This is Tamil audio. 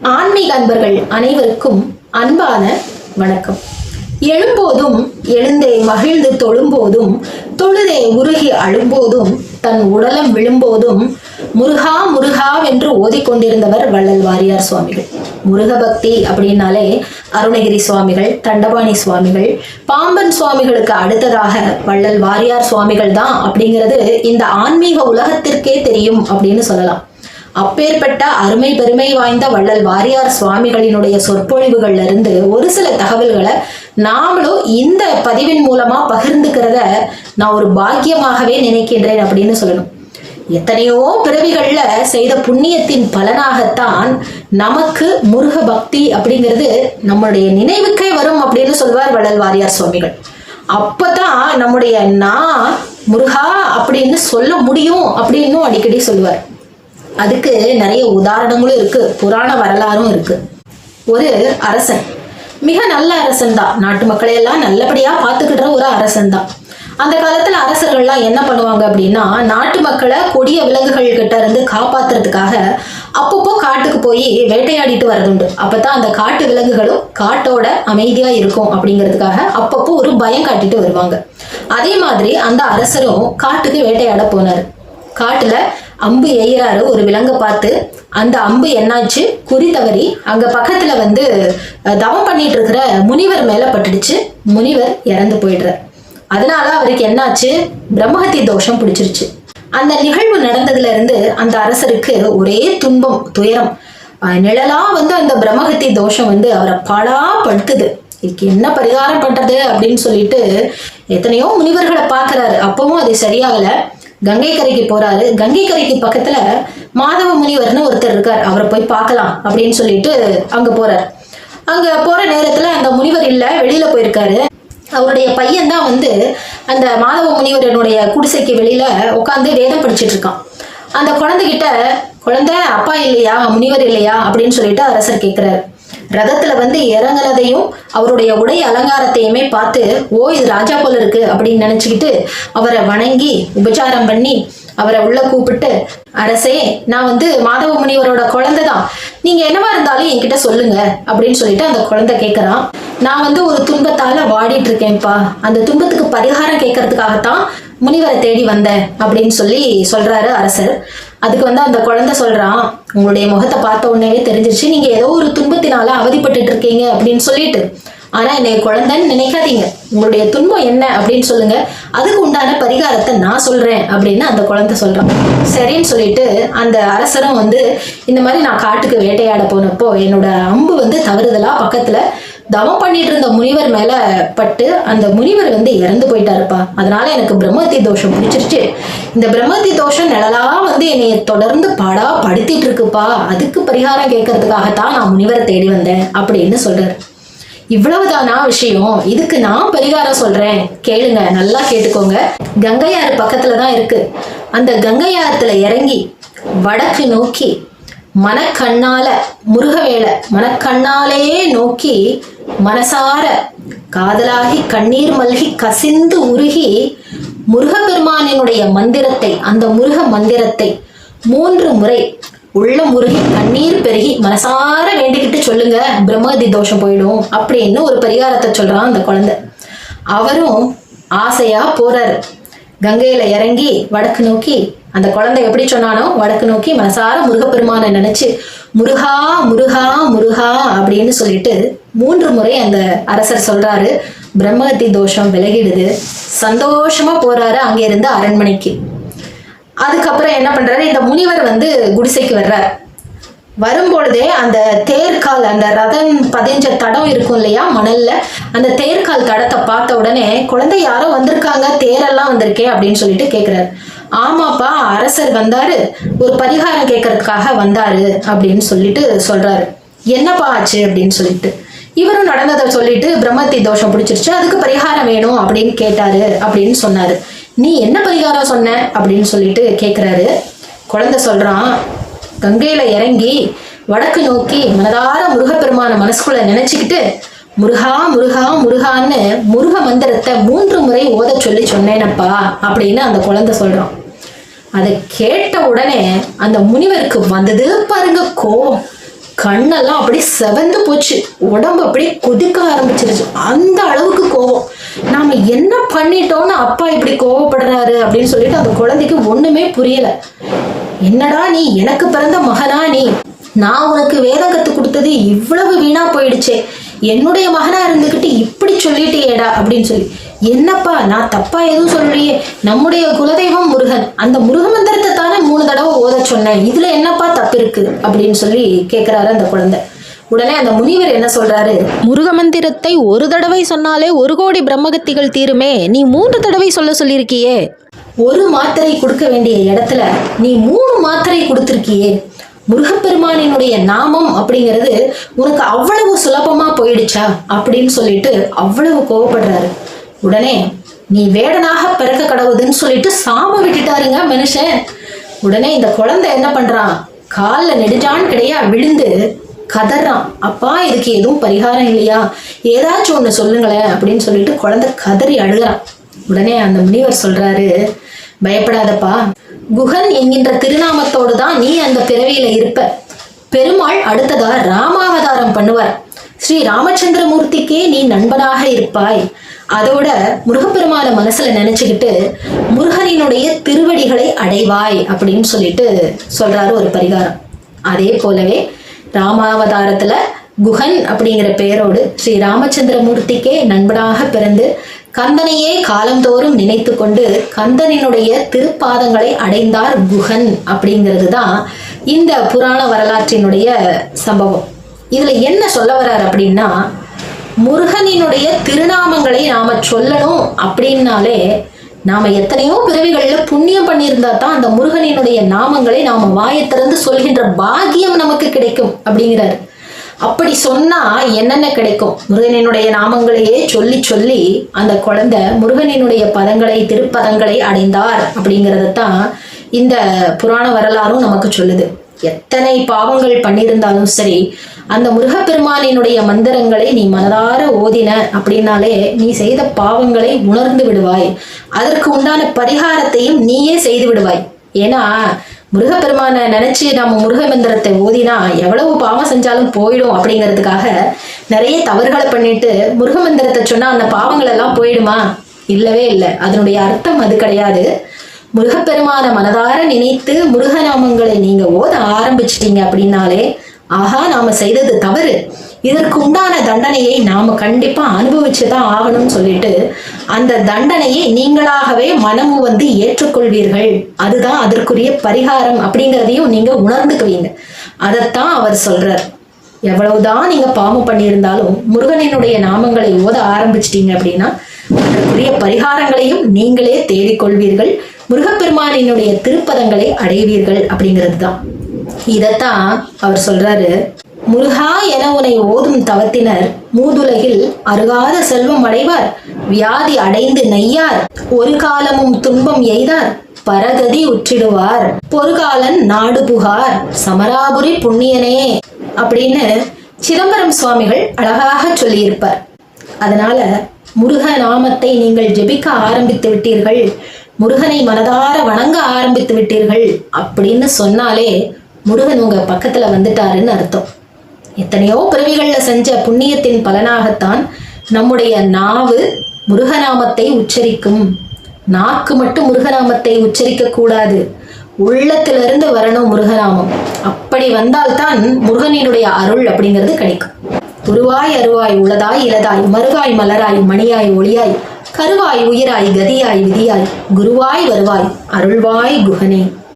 ஆன்மீக அன்பர்கள் அனைவருக்கும் அன்பான வணக்கம். எழும்போதும் எழுந்தே மகிழ்ந்து தொழும்போதும் தொழுதே உருகி அழும்போதும் தன் உடலம் விழும்போதும் முருகா முருகாவென்று ஓதிக்கொண்டிருந்தவர் வள்ளல் வாரியார் சுவாமிகள். முருக பக்தி அப்படின்னாலே அருணகிரி சுவாமிகள் தண்டபாணி சுவாமிகள் பாம்பன் சுவாமிகளுக்கு அடுத்ததாக வள்ளல் வாரியார் சுவாமிகள் தான் அப்படிங்கிறது இந்த ஆன்மீக உலகத்திற்கே தெரியும் அப்படின்னு சொல்லலாம். அப்பேற்பட்ட அருமை பெருமை வாய்ந்த வள்ளல் வாரியார் சுவாமிகளினுடைய சொற்பொழிவுகள்ல இருந்து ஒரு சில தகவல்களை நாமளும் இந்த பதிவின் மூலமா பகிர்ந்துக்கிறத நான் ஒரு பாக்கியமாகவே நினைக்கின்றேன் அப்படின்னு சொல்லணும். எத்தனையோ பிறவிகள்ல செய்த புண்ணியத்தின் பலனாகத்தான் நமக்கு முருக பக்தி அப்படிங்கிறது நம்மளுடைய நினைவுக்கே வரும் அப்படின்னு சொல்வார் வள்ளல் வாரியார் சுவாமிகள். அப்பதான் நம்முடைய நான் முருகா அப்படின்னு சொல்ல முடியும் அப்படின்னும் அடிக்கடி சொல்லுவார் அதுக்கு நிறைய உதாரணங்களும் இருக்கு. புராண வரலாறும் இருக்கு. ஒரு அரசன். மிக நல்ல அரசன் தான். நாட்டு மக்களை எல்லாம் நல்லபடியா பார்த்துக்கிற ஒரு அரசன் தான். அந்த காலத்துல அரசர்கள்லாம் என்ன பண்ணுவாங்க அப்படின்னா நாட்டு மக்களை கொடிய விலங்குகள் கிட்ட இருந்து காப்பாத்துறதுக்காக அப்பப்போ காட்டுக்கு போய் வேட்டையாடிட்டு வரதுண்டு அப்பதான் அந்த காட்டு விலங்குகளும் காட்டோட அமைதியா இருக்கும் அப்படிங்கிறதுக்காக அப்பப்போ ஒரு பயம் காட்டிட்டு வருவாங்க. அதே மாதிரி அந்த அரசரும் காட்டுக்கு வேட்டையாட போனாரு. காட்டுல அம்பு எய்யறாரு ஒரு விலங்கை பார்த்து அந்த அம்பு என்னாச்சு? குறி தவறி அங்க பக்கத்துல வந்து தவம் பண்ணிட்டு இருக்கிற முனிவர் மேல பட்டுடுச்சு. முனிவர் இறந்து போயிடுறார். அதனால அவருக்கு என்னாச்சு? பிரம்மஹத்தி தோஷம் பிடிச்சிருச்சு. அந்த நிகழ்வு நடந்ததுல இருந்து அந்த அரசருக்கு ஒரே துன்பம் துயரம். நிழலா வந்து அந்த பிரம்மஹத்தி தோஷம் வந்து அவரை பாடா படுத்துது. இதுக்கு என்ன பரிகாரம் பண்றது அப்படின்னு சொல்லிட்டு எத்தனையோ முனிவர்களை பார்க்குறாரு. அப்பவும் அது சரியாகலை. கங்கை கரைக்கு போறாரு. கங்கை கரைக்கு பக்கத்துல மாதவ முனிவர்னு ஒருத்தர் இருக்கார். அவரை போய் பார்க்கலாம் அப்படின்னு சொல்லிட்டு அங்க போறார். அங்க போற நேரத்துல அந்த முனிவர் இல்ல வெளியில போயிருக்காரு. அவருடைய பையன் தான் வந்து அந்த மாதவ முனிவரனுடைய குடிசைக்கு வெளியில உட்காந்து வேதம் படிச்சிட்டு இருக்கான். அந்த குழந்தைகிட்ட குழந்தை அப்பா இல்லையா? முனிவர் இல்லையா? அப்படின்னு சொல்லிட்டு அரசர் கேட்கிறாரு ரதத்துல வந்து இறங்குறதையும் அவருடைய உடை அலங்காரத்தையுமே பார்த்து ஓ இது ராஜா போல இருக்கு அப்படின்னு நினைச்சுக்கிட்டு அவரை வணங்கி உபச்சாரம் பண்ணி அவரை உள்ள கூப்பிட்டு அரசே நான் வந்து மாதவ முனிவரோட குழந்தை தான். நீங்க என்னவா இருந்தாலும் என்கிட்ட சொல்லுங்க அப்படின்னு சொல்லிட்டு அந்த குழந்தை கேட்கறான் நான் வந்து ஒரு துன்பத்தால வாடிட்டு இருக்கேன்ப்பா அந்த துன்பத்துக்கு பரிகாரம் கேட்கறதுக்காகத்தான் முனிவரை தேடி வந்தேன் அப்படின்னு சொல்லி சொல்றாரு அரசர். அதுக்கு வந்து அந்த குழந்தை சொல்றான் உங்களுடைய முகத்தை பார்த்த உடனே தெரிஞ்சிருச்சு. நீங்க ஏதோ ஒரு துன்பத்தினால அவதிப்பட்டுட்டு இருக்கீங்க அப்படின்னு சொல்லிட்டு. ஆனா என்னை குழந்தைன்னு நினைக்காதீங்க. உங்களுடைய துன்பம் என்ன அப்படின்னு சொல்லுங்க. அதுக்கு உண்டான பரிகாரத்தை நான் சொல்றேன் அப்படின்னு அந்த குழந்தை சொல்றான். சரின்னு சொல்லிட்டு அந்த அரசரும் வந்து இந்த மாதிரி நான் காட்டுக்கு வேட்டையாட போனப்போ என்னோட அம்பு வந்து தவறுதலா பக்கத்துல தவம் பண்ணிட்டு இருந்த முனிவர் மேல பட்டு அந்த முனிவர் வந்து இறந்து போயிட்டாருப்பா. அதனால எனக்கு பிரம்மத்தி தோஷம் பிடிச்சிருச்சு. இந்த பிரம்மத்தி தோஷம் நிழலா வந்து என்னைய தொடர்ந்து பாடா படுத்திட்டு இருக்குப்பா அதுக்கு பரிகாரம் கேட்கறதுக்காகத்தான் நான் முனிவரை தேடி வந்தேன் அப்படின்னு சொல்றாரு. இவ்வளவுதானா விஷயம்? இதுக்கு நான் பரிகாரம் சொல்றேன். கேளுங்க நல்லா கேட்டுக்கோங்க. கங்கையாறு பக்கத்துல தான் இருக்கு. அந்த கங்கையாத்துல இறங்கி வடக்கு நோக்கி மனக்கண்ணால முருகவேளை மனக்கண்ணாலேயே நோக்கி மனசார காதலாகி கண்ணீர் மல்கி கசிந்து உருகி முருகப்பெருமானினுடைய மந்திரத்தை அந்த முருக மந்திரத்தை மூன்று முறை உள்ள முருகி கண்ணீர் பெருகி மனசார வேண்டிக்கிட்டு சொல்லுங்க பிரம்மதி தோஷம் போயிடும் அப்படின்னு ஒரு பரிகாரத்தை சொல்றான் அந்த குழந்தை. அவரும் ஆசையா போறாரு. கங்கையில இறங்கி வடக்கு நோக்கி அந்த குழந்தை எப்படி சொன்னானோ வடக்கு நோக்கி மனசார முருகப்பெருமானை நினைச்சு முருகா முருகா முருகா அப்படின்னு சொல்லிட்டு மூன்று முறை அந்த அரசர் சொல்றாரு. பிரம்மகத்தி தோஷம் விலகிடுது. சந்தோஷமா போறாரு அங்கிருந்து அரண்மனைக்கு. அதுக்கப்புறம் என்ன பண்றாரு இந்த முனிவர் வந்து குடிசைக்கு வர்றார். வரும்பொழுதே அந்த தேர்கால் அந்த ரதம் பதிஞ்ச தடம் இருக்கும் இல்லையா மணல்ல அந்த தேர்கால் தடத்தை பார்த்த உடனே குழந்தை யாரோ வந்திருக்காங்க தேரெல்லாம் வந்திருக்கே அப்படின்னு சொல்லிட்டு கேட்கிறாரு ஆமாப்பா அரசர் வந்தாரு. ஒரு பரிகாரம் கேட்கறதுக்காக வந்தாரு அப்படின்னு சொல்லிட்டு சொல்றாரு. என்னப்பா ஆச்சு அப்படின்னு சொல்லிட்டு. இவரும் நடந்ததை சொல்லிட்டு பிரம்மத்தி தோஷம் பிடிச்சிருச்சு. அதுக்கு பரிகாரம் வேணும் அப்படின்னு கேட்டாரு அப்படின்னு சொன்னாரு. நீ என்ன பரிகாரம் சொன்ன அப்படின்னு சொல்லிட்டு கேட்குறாரு குழந்தை சொல்றான் கங்கையில இறங்கி வடக்கு நோக்கி மனதார முருகப்பெருமான மனசுக்குள்ள நினைச்சுக்கிட்டு முருகா முருகா முருகான்னு முருக மந்திரத்தை மூன்று முறை ஓத சொல்லி சொன்னேனப்பா அப்படின்னு அந்த குழந்தை சொல்றான். அதை கேட்ட உடனே அந்த முனிவருக்கு வந்தது பாருங்க கோபம். கண்ணெல்லாம் அப்படியே செவந்து போச்சு. உடம்பு அப்படியே கொதிக்க ஆரம்பிச்சிருச்சு. அந்த அளவுக்கு கோபம். நாம என்ன பண்ணிட்டோம்னு அப்பா இப்படி கோவப்படுறாரு அப்படின்னு சொல்லிட்டு அந்த குழந்தைக்கு ஒண்ணுமே புரியல. என்னடா நீ எனக்கு பிறந்த மகனா நீ? நான் உனக்கு வேதம் கத்து கொடுத்தது இவ்வளவு வீணா போயிடுச்சே. என்னுடைய மகனா இருந்துக்கிட்டு இப்படி சொல்லிட்டியேடா அப்படின்னு சொல்லி. என்னப்பா நான் தப்பா எதுவும் சொல்றியே நம்முடைய குலதெய்வம் முருகன். அந்த முருக மந்திரத்தை தானே மூணு தடவை ஓத சொன்னேன். இதுல என்னப்பா தப்பு இருக்கு? அப்படின்னு சொல்லி கேட்கிறாரு அந்த குழந்தை. உடனே அந்த முனிவர் என்ன சொல்றாரு? முருக மந்திரத்தை ஒரு தடவை சொன்னாலே ஒரு கோடி பிரம்மகத்திகள் தீருமே. நீ மூன்று தடவை சொல்ல சொல்லியிருக்கியே. ஒரு மாத்திரை கொடுக்க வேண்டிய இடத்துல நீ மூணு மாத்திரை கொடுத்துருக்கியே. முருகப்பெருமானினுடைய நாமம் அப்படிங்கிறது உனக்கு அவ்வளவு சுலபமா போயிடுச்சா அப்படின்னு சொல்லிட்டு அவ்வளவு கோவப்படுறாரு. உடனே நீ வேடனாக பிறக்க கடவுதுன்னு சொல்லிட்டு சாம விட்டுட்டாருங்க மனுஷன். உடனே இந்த குழந்தை என்ன பண்றான்? காலில் நெடுஞ்சான் கிடையா விழுந்து கதறான். அப்பா இதுக்கு எதுவும் பரிகாரம் இல்லையா? ஏதாச்சும் ஒன்று சொல்லுங்களேன் அப்படின்னு சொல்லிட்டு குழந்தை கதறி அழுகிறான். உடனே அந்த முனிவர் சொல்றாரு பயப்படாதப்பா குகன் என்கின்ற திருநாமத்தோடு தான் நீ அந்த பிறவியில இருப்ப. பெருமாள் அடுத்ததா ராமாவதாரம் பண்ணுவார். ஸ்ரீ ராமச்சந்திரமூர்த்திக்கே நீ நண்பனாக இருப்பாய். அதோட முருகப்பெருமான மனசுல நினைச்சுக்கிட்டு முருகனினுடைய திருவடிகளை அடைவாய் அப்படின்னு சொல்லிட்டு சொல்றாரு ஒரு பரிகாரம். அதே போலவே ராமாவதாரத்துல குகன் அப்படிங்கிற பெயரோடு ஸ்ரீ ராமச்சந்திரமூர்த்திக்கே நண்பனாக பிறந்து கந்தனையே காலந்தோறும் நினைத்து கொண்டு கந்தனினுடைய திருப்பாதங்களை அடைந்தார் குகன் அப்படிங்கிறது தான் இந்த புராண வரலாற்றினுடைய சம்பவம். இதுல என்ன சொல்ல வர்றார் அப்படின்னா முருகனினுடைய திருநாமங்களை நாம சொல்லணும் அப்படின்னாலே நாம எத்தனையோ பிறவிகளில் புண்ணியம் பண்ணியிருந்தா தான் அந்த முருகனினுடைய நாமங்களை நாம வாயை திறந்து சொல்கின்ற பாக்கியம் நமக்கு கிடைக்கும் அப்படிங்கிறார். அப்படி சொன்னா என்னென்ன கிடைக்கும்? முருகனினுடைய நாமங்களையே சொல்லி சொல்லி அந்த குழந்தை முருகனினுடைய பதங்களை திருப்பதங்களை அடைந்தார் அப்படிங்கிறத தான் இந்த புராண வரலாறும் நமக்கு சொல்லுது. எத்தனை பாவங்கள் பண்ணியிருந்தாலும் சரி அந்த முருகப்பெருமானினுடைய மந்திரங்களை நீ மனதார ஓதின அப்படின்னாலே நீ செய்த பாவங்களை உணர்ந்து விடுவாய். அதற்கு உண்டான பரிகாரத்தையும் நீயே செய்து விடுவாய். ஏன்னா முருகப்பெருமானை நினைச்சு நம்ம முருக மந்திரத்தை ஓதினா எவ்வளவு பாவம் செஞ்சாலும் போயிடும் அப்படிங்கிறதுக்காக நிறைய தவறுகளை பண்ணிட்டு முருக மந்திரத்தை சொன்னா அந்த பாவங்கள் எல்லாம் போயிடுமா? இல்லவே இல்லை. அதனுடைய அர்த்தம் அது கிடையாது. முருகப்பெருமான மனதார நினைத்து முருகநாமங்களை நீங்க ஓத ஆரம்பிச்சிட்டீங்க அப்படின்னாலே ஆஹா நாம செய்தது தவறு. இதற்கு உண்டான தண்டனையை நாம கண்டிப்பா அனுபவிச்சுதான் ஆகணும்னு சொல்லிட்டு அந்த தண்டனையை நீங்களாகவே மனமு வந்து ஏற்றுக்கொள்வீர்கள். அதுதான் அதற்குரிய பரிகாரம் அப்படிங்கிறதையும் நீங்க உணர்ந்துக்குவீங்க. அதைத்தான் அவர் சொல்றார். எவ்வளவுதான் நீங்க பாவம் பண்ணியிருந்தாலும் முருகனினுடைய நாமங்களை ஓத ஆரம்பிச்சிட்டீங்க அப்படின்னா அதற்குரிய பரிகாரங்களையும் நீங்களே தேடிக்கொள்வீர்கள். முருகப்பெருமானினுடைய திருப்பதங்களை அடைவீர்கள் அப்படிங்கிறது தான் இதத்தான் அவர் சொல்றாரு. முருகா என உனை ஓதும் தவத்தினர் மூதுலகில் அருகாத செல்வம் அடைவார் வியாதி அடைந்து நெய்யார் ஒரு காலமும் துன்பம் எய்தார் பரகதி உற்றிடுவார். பொறுகாலன் நாடு புகார் சமராபுரி புண்ணியனே அப்படின்னு சிதம்பரம் சுவாமிகள் அழகாக சொல்லியிருப்பார். அதனால முருக நாமத்தை நீங்கள் ஜெபிக்க ஆரம்பித்து விட்டீர்கள் முருகனை மனதார வணங்க ஆரம்பித்து விட்டீர்கள் அப்படின்னு சொன்னாலே முருகன் உங்க பக்கத்துல வந்துட்டாருன்னு அர்த்தம். எத்தனையோ பிறவிகள்ல செஞ்ச புண்ணியத்தின் பலனாகத்தான் நம்முடைய நாவு முருகநாமத்தை உச்சரிக்கும். நாக்கு மட்டும் முருகநாமத்தை உச்சரிக்க கூடாது. உள்ளத்திலிருந்து வரணும் முருகநாமம். அப்படி வந்தால்தான் முருகனினுடைய அருள் அப்படிங்கிறது கிடைக்கும். துருவாய் அருவாய் உளதாய் இலதாய் மருவாய் மலராய் மணியாய் ஒளியாய் கருவாய் உயிராய் கதியாய் விதியாய் குருவாய் வருவாய் அருள்வாய் குகனே.